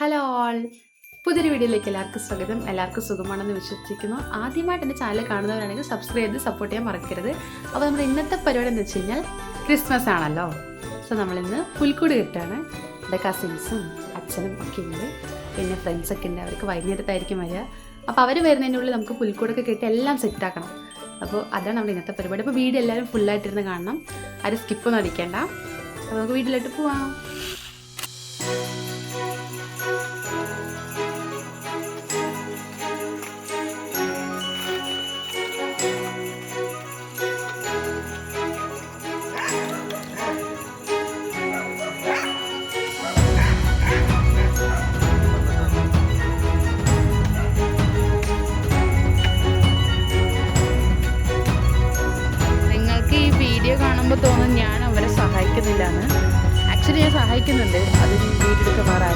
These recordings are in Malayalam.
ഹലോ ഓൾ പുതിയൊരു വീഡിയോയിലേക്ക് എല്ലാവർക്കും സ്വാഗതം. എല്ലാവർക്കും സുഖമാണെന്ന് വിശ്വസിക്കുന്നു. ആദ്യമായിട്ട് എന്റെ ചാനൽ കാണുന്നവരാണെങ്കിൽ സബ്സ്ക്രൈബ് ചെയ്ത് സപ്പോർട്ട് ചെയ്യാൻ മറക്കരുത്. അപ്പോൾ നമ്മുടെ ഇന്നത്തെ പരിപാടി എന്ന് വെച്ച് കഴിഞ്ഞാൽ ക്രിസ്മസ് ആണല്ലോ. സോ നമ്മളിന്ന് പുൽക്കൂട് കിട്ടാണ് എന്റെ കസിൻസും അച്ഛനും ഒക്കെ ഉണ്ട്. പിന്നെ ഫ്രണ്ട്സൊക്കെ ഉണ്ട്. അവർക്ക് വൈകുന്നേരത്തായിരിക്കും വരിക. അപ്പോൾ അവർ വരുന്നതിന്റെ ഉള്ളിൽ നമുക്ക് പുൽക്കൂടൊക്കെ കെട്ടി എല്ലാം സെറ്റാക്കണം അപ്പോൾ അതാണ് നമ്മുടെ ഇന്നത്തെ പരിപാടി. അപ്പോൾ വീഡിയോ എല്ലാവരും ഫുള്ളായിട്ടിരുന്ന് കാണണം. ആരും സ്കിപ്പൊന്നും അടിക്കേണ്ട. അപ്പോൾ നമുക്ക് വീട്ടിലോട്ട് പോവാം. സഹായിക്കുന്നുണ്ട് അതിന് വീട്ടിലൊക്കെ വേറെ.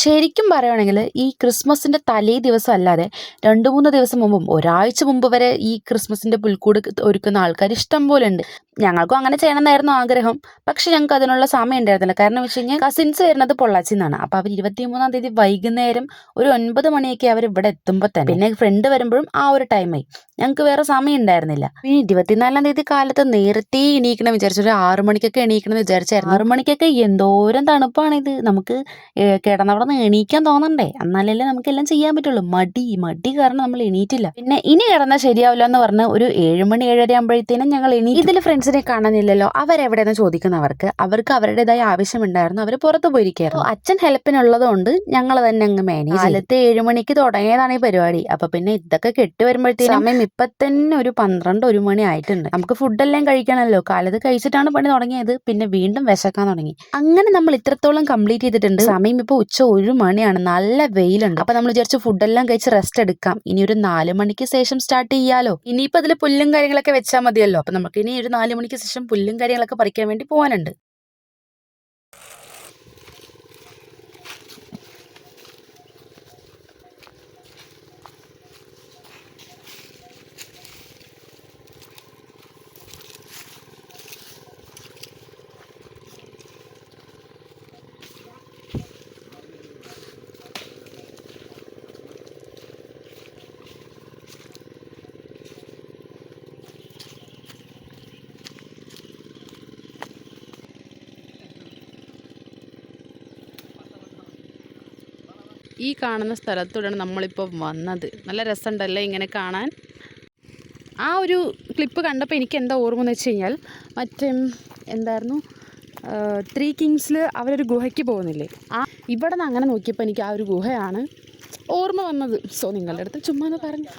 ശരിക്കും പറയുകയാണെങ്കിൽ ഈ ക്രിസ്മസിന്റെ തലേ ദിവസം അല്ലാതെ രണ്ട് മൂന്ന് ദിവസം മുമ്പും ഒരാഴ്ച മുമ്പ് വരെ ഈ ക്രിസ്മസിന്റെ പുൽക്കൂട് ഒരുക്കുന്ന ആൾക്കാർ ഇഷ്ടം പോലെ ഉണ്ട്. ഞങ്ങൾക്കും അങ്ങനെ ചെയ്യണമെന്നായിരുന്നു ആഗ്രഹം. പക്ഷെ ഞങ്ങൾക്ക് അതിനുള്ള സമയം ഉണ്ടായിരുന്നില്ല. കാരണം വെച്ച് കഴിഞ്ഞാൽ കസിൻസ് വരുന്നത് പൊള്ളാച്ചി നിന്നാണ് അപ്പോൾ അവർ ഇരുപത്തിമൂന്നാം തീയതി വൈകുന്നേരം ഒരു ഒൻപത് മണിയൊക്കെ അവർ ഇവിടെ എത്തുമ്പോൾ തന്നെ പിന്നെ ഫ്രണ്ട് വരുമ്പോഴും ആ ഒരു ടൈമായി ഞങ്ങൾക്ക് വേറെ സമയം ഉണ്ടായിരുന്നില്ല. പിന്നെ ഇരുപത്തിനാലാം തീയതി കാലത്ത് നേരത്തെ എണീക്കണം വിചാരിച്ചു. ഒരു ആറു മണിക്കൊക്കെ എണീക്കണം വിചാരിച്ചായിരുന്നു. ആറു മണിക്കൊക്കെ എന്തോരം തണുപ്പാണിത്. നമുക്ക് ഏഹ് കിടന്നവിടെ നിന്ന് എണീക്കാൻ തോന്നണ്ടേ? എന്നാലല്ലേ നമുക്ക് എല്ലാം ചെയ്യാൻ പറ്റുള്ളൂ. മടി മടി കാരണം നമ്മൾ എണീറ്റില്ല. പിന്നെ ഇനി കിടന്നാൽ ശരിയാവില്ല എന്ന് പറഞ്ഞ് ഒരു ഏഴുമണി ഏഴര ആകുമ്പോഴത്തേനും ഞങ്ങൾ എണീ ഇതിൽ ഫ്രണ്ട്സിനെ കാണാനില്ലല്ലോ? അവരെവിടെയെന്ന് ചോദിക്കുന്നവർക്ക് അവർക്ക് അവരുടേതായ ആവശ്യമുണ്ടായിരുന്നു. അവർ പുറത്തു പോയിരിക്കുകയായിരുന്നു. അച്ഛൻ ഹെൽപ്പിനുള്ളത് കൊണ്ട് ഞങ്ങൾ തന്നെ അങ്ങ് മാനേജ് കാലത്ത് ഏഴ് മണിക്ക് തുടങ്ങിയതാണ് ഈ പരിപാടി. അപ്പൊ പിന്നെ ഇതൊക്കെ കെട്ടി വരുമ്പോഴത്തേക്കും സമയം ഇപ്പൊ തന്നെ ഒരു പന്ത്രണ്ട് ഒരു മണി ആയിട്ടുണ്ട്. നമുക്ക് ഫുഡെല്ലാം കഴിക്കണമല്ലോ. കാലത്ത് കഴിച്ചിട്ടാണ് പണി തുടങ്ങിയത്. പിന്നെ വീണ്ടും വിശക്കാൻ തുടങ്ങി. അങ്ങനെ നമ്മൾ ഇത്രത്തോളം കംപ്ലീറ്റ് ചെയ്തിട്ടുണ്ട്. സമയം ഇപ്പൊ ഉച്ച ഒരു മണിയാണ്. നല്ല വെയിലുണ്ട്. അപ്പൊ നമ്മൾ വിചാരിച്ചു ഫുഡെല്ലാം കഴിച്ച് റെസ്റ്റ് എടുക്കാം. ഇനി ഒരു നാല് മണിക്ക് ശേഷം സ്റ്റാർട്ട് ചെയ്യാലോ? ഇനിയിപ്പോ അതിൽ പുല്ലും കാര്യങ്ങളൊക്കെ വെച്ചാൽ മതിയല്ലോ. അപ്പൊ നമുക്ക് ഇനി ഒരു നാല് മണിക്ക് ശേഷം പുല്ലും കാര്യങ്ങളൊക്കെ പറിക്കാൻ വേണ്ടി പോകാനുണ്ട് ഈ കാണുന്ന സ്ഥലത്തൂടെയാണ് നമ്മളിപ്പോൾ വന്നത്. നല്ല രസമുണ്ടല്ലേ ഇങ്ങനെ കാണാൻ? ആ ഒരു ക്ലിപ്പ് കണ്ടപ്പോൾ എനിക്ക് എന്താ ഓർമ്മ എന്ന് വെച്ച് കഴിഞ്ഞാൽ മറ്റേ എന്തായിരുന്നു? ത്രീ കിങ്സിൽ അവരൊരു ഗുഹയ്ക്ക് പോകുന്നില്ലേ? ആ ഇവിടെ നിന്ന് അങ്ങനെ നോക്കിയപ്പോൾ എനിക്ക് ആ ഒരു ഗുഹയാണ് ഓർമ്മ വന്നത്. സോ നിങ്ങളുടെ അടുത്ത് ചുമ്മാ എന്ന് പറഞ്ഞു.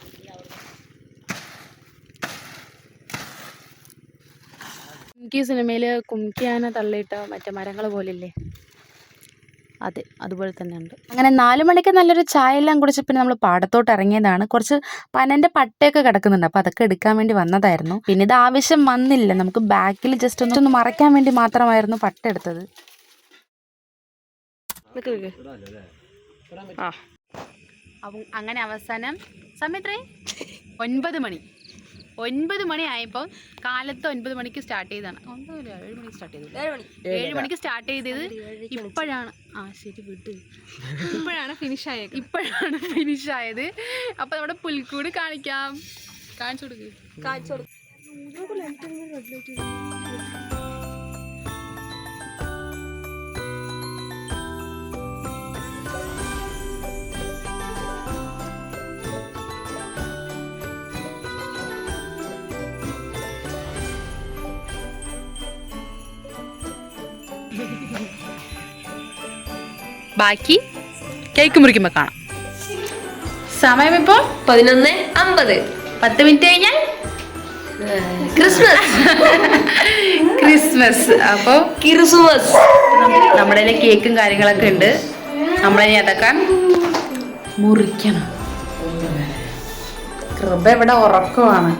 കുംകി സിനിമയിൽ കുംകിയാന തള്ളിയിട്ട മറ്റേ മരങ്ങൾ പോലില്ലേ? അതെ അതുപോലെ തന്നെ ഉണ്ട് അങ്ങനെ നാലു മണിക്ക് നല്ലൊരു ചായ എല്ലാം കുടിച്ച് പിന്നെ നമ്മൾ പാടത്തോട്ട് ഇറങ്ങിയതാണ്. കുറച്ച് പനന്റെ പട്ടയൊക്കെ കിടക്കുന്നുണ്ട്. അപ്പൊ അതൊക്കെ എടുക്കാൻ വേണ്ടി വന്നതായിരുന്നു. പിന്നെ ഇത് ആവശ്യം വന്നില്ല. നമുക്ക് ബാക്കിൽ ജസ്റ്റ് ഒന്ന് ഒന്ന് മറയ്ക്കാൻ വേണ്ടി മാത്രമായിരുന്നു പട്ട എടുത്തത്. അങ്ങനെ അവസാനം. സമയത്രേ? ഒൻപത് മണി. ഒൻപത് മണി ആയപ്പോൾ കാലത്ത് ഒൻപത് മണിക്ക് സ്റ്റാർട്ട് ചെയ്തതാണ്. ഏഴ് മണിക്ക് സ്റ്റാർട്ട് ചെയ്തു ഏഴ് മണി. ഏഴ് മണിക്ക് സ്റ്റാർട്ട് ചെയ്തത് ഇപ്പോഴാണ്. ആ ശരി വിട്ട്. ഇപ്പോഴാണ് ഫിനിഷ് ആയത്. ഇപ്പോഴാണ് ഫിനിഷ് ആയത്. അപ്പോൾ നമ്മുടെ പുൽക്കൂട് കാണിക്കാം. കാണിച്ചു കൊടുക്ക്. കാണിച്ചു കൊടുക്കും. ബാക്കി കേക്ക് മുറിക്കുമ്പോൾ കാണാം. സമയം ഇപ്പോൾ പതിനൊന്ന് അമ്പത്. പത്ത് മിനിറ്റ് കഴിഞ്ഞാൽ ക്രിസ്മസ്. ക്രിസ്മസ്. അപ്പോൾ ക്രിസ്മസ്. നമ്മുടെ കയ്യിൽ കേക്കും കാര്യങ്ങളൊക്കെ ഉണ്ട്. നമ്മളിനി അതൊക്കെ മുറിക്കണം. കൃപ ഇവിടെ ഉറക്കമാണ്.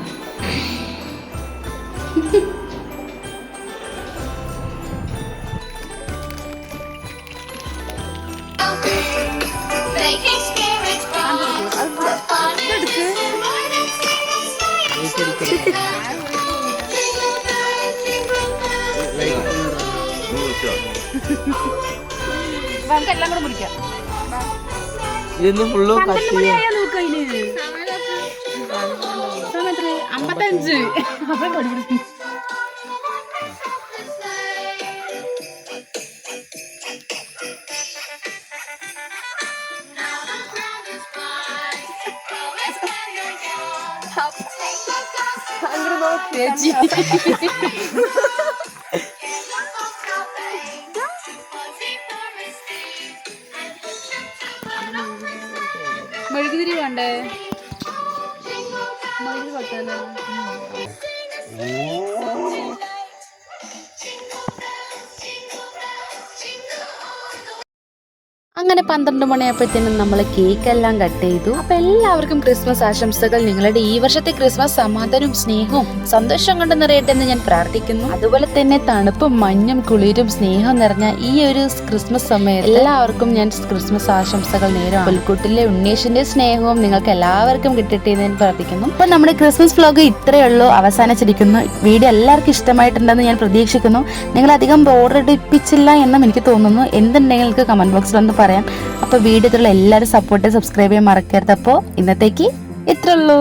നമുക്ക് എല്ലാം കൂടെ മുറിക്കാം. ഇതൊന്നും ഫുള്ളും കട്ട് ചെയ്യാൻ സമയം എത്രയായി? അമ്പത്തഞ്ച്. അപ്പം പഠിക്കും മെഴുകുതിരി വേണ്ടേ? മെഴുകു പട്ടല്ലേ അങ്ങനെ പന്ത്രണ്ട് മണിയായപ്പോഴത്തേനും നമ്മൾ കേക്ക് എല്ലാം കട്ട് ചെയ്തു. അപ്പൊ എല്ലാവർക്കും ക്രിസ്മസ് ആശംസകൾ. നിങ്ങളുടെ ഈ വർഷത്തെ ക്രിസ്മസ് സമാധാനവും സ്നേഹവും സന്തോഷം കൊണ്ട് നിറയട്ടെ എന്ന് ഞാൻ പ്രാർത്ഥിക്കുന്നു. അതുപോലെ തന്നെ തണുപ്പും മഞ്ഞും കുളിരും സ്നേഹവും നിറഞ്ഞ ഈ ഒരു ക്രിസ്മസ് സമയത്ത് എല്ലാവർക്കും ഞാൻ ക്രിസ്മസ് ആശംസകൾ നേരം പുൽക്കൂട്ടിലെ ഉണ്ണീഷിന്റെ സ്നേഹവും നിങ്ങൾക്ക് എല്ലാവർക്കും കിട്ടട്ടെ എന്ന് ഞാൻ പ്രാർത്ഥിക്കുന്നു. അപ്പൊ നമ്മുടെ ക്രിസ്മസ് വ്ലോഗ് ഇത്രയേ ഉള്ളൂ. അവസാനിച്ചിരിക്കുന്നു. വീഡിയോ എല്ലാവർക്കും ഇഷ്ടമായിട്ടുണ്ടെന്ന് ഞാൻ പ്രതീക്ഷിക്കുന്നു. നിങ്ങൾ അധികം ബോറടിപ്പിച്ചില്ല എന്നും എനിക്ക് തോന്നുന്നു. എന്തുണ്ടെങ്കിൽ നിങ്ങൾക്ക് കമന്റ് ബോക്സിൽ ഒന്ന് പറയാം. അപ്പോൾ വീഡിയോത്തിലുള്ള എല്ലാവരും സപ്പോർട്ട് സബ്സ്ക്രൈബ് ചെയ്യാൻ മറക്കരുത്. അപ്പോൾ ഇന്നത്തേക്ക് ഇത്രയുള്ളൂ.